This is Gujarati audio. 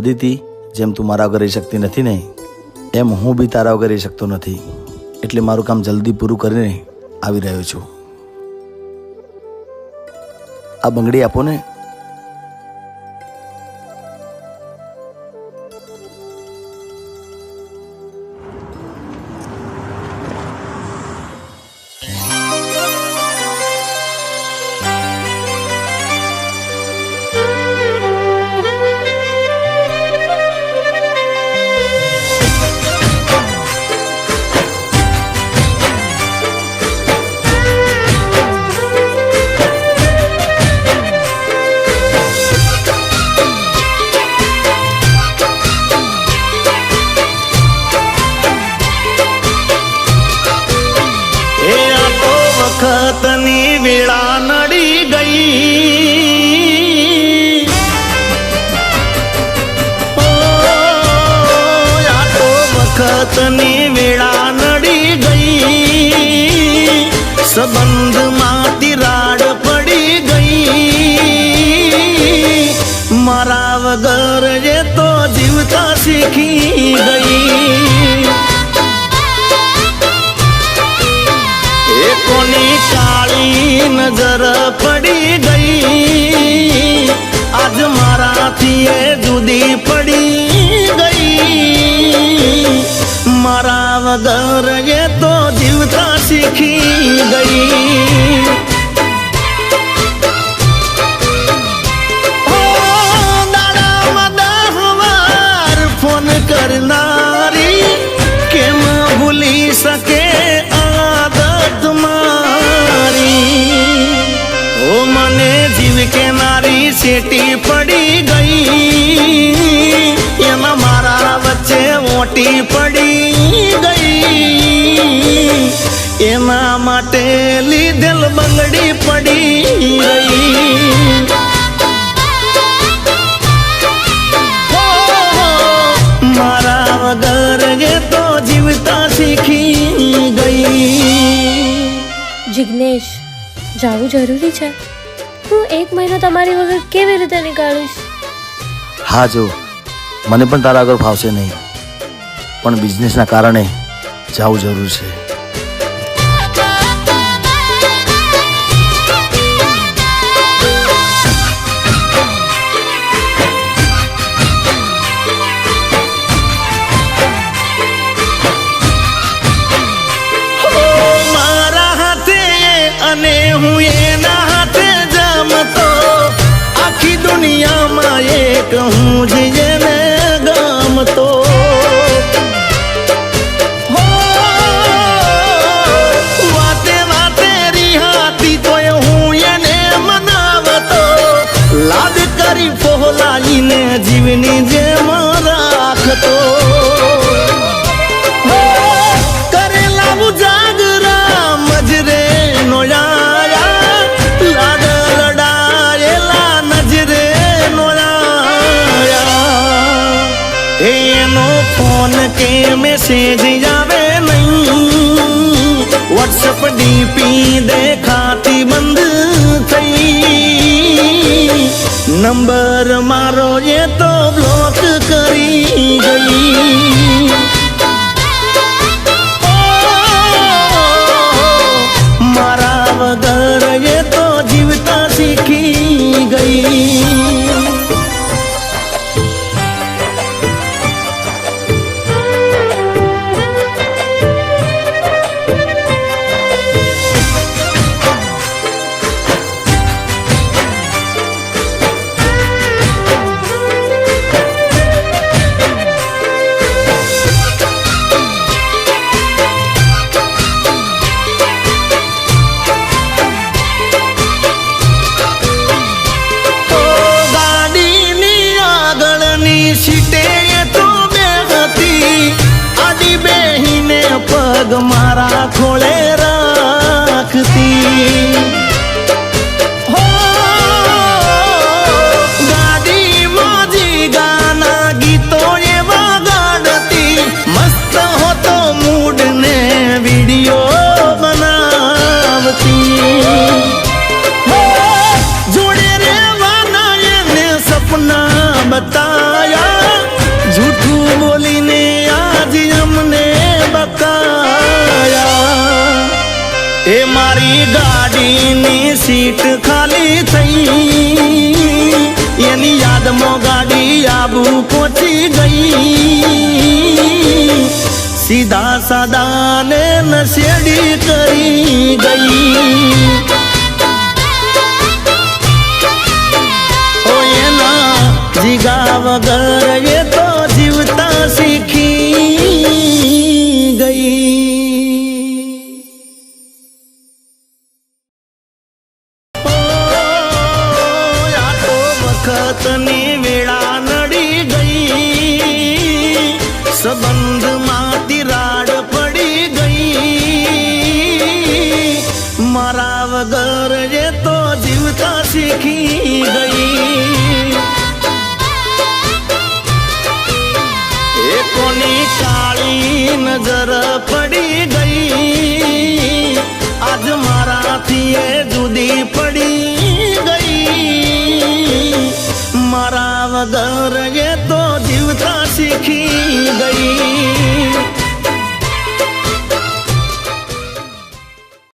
અદિતિ, જેમ તું મારા વગર રહી શકતી નથી ને, એમ હું બી તારા વગર રહી શકતો નથી. એટલે મારું કામ જલ્દી પૂરું કરીને આવી રહ્યો છું. આ બંગડી આપો ને. વખતની વેળા નડી ગઈ. સંબંધમાં તિરાડ પડી ગઈ. મારા વગર એ તો જીવતા શીખી ગઈ. એ કોની કાળી નજર પડી ગઈ. આજ મારાથી એ જુદી પડી વગર એ તો જીવતા શીખી ગઈ. ફોન કરનારી, કેમ ભૂલી શકે આદત મારી? ઓ મને જીવ કે નારી શેટી પડી ગઈ. એમાં મારા વચ્ચે મોટી પડી ગઈ. માટે લીધેલ બંગડી પડી રહી. મારા વગર એ તો જીવતા શીખી ગઈ. જિગ્નેશ જાવું જરૂરી છે? હું એક મહિનો તમારી વગર કેવી રીતે નીકાળીશ? હા જો મને પણ તારા આગળ ફાવશે નહીં. પણ બિઝનેસના કારણે જવું જરૂર છે. દુનિયામાં એક હું જ એને ગમતો. વાતે વાતે રિહાતી તોય હું એને મનાવતો. લાદ કરી ફોલાઈને જીવની જેમ એનો ફોન કે મેસેજ આવે નહીં. વોટ્સઅપ ડીપી દેખાતી બંધ થઈ. નંબર મારો એ તો બ્લોક કરી ગઈ. સીટ ખાલી થઈ એની યાદમાં ગાડી આબુ પહોંચી ગઈ સીધા સાદાને નશેડી કરી ગઈ જીગા વગર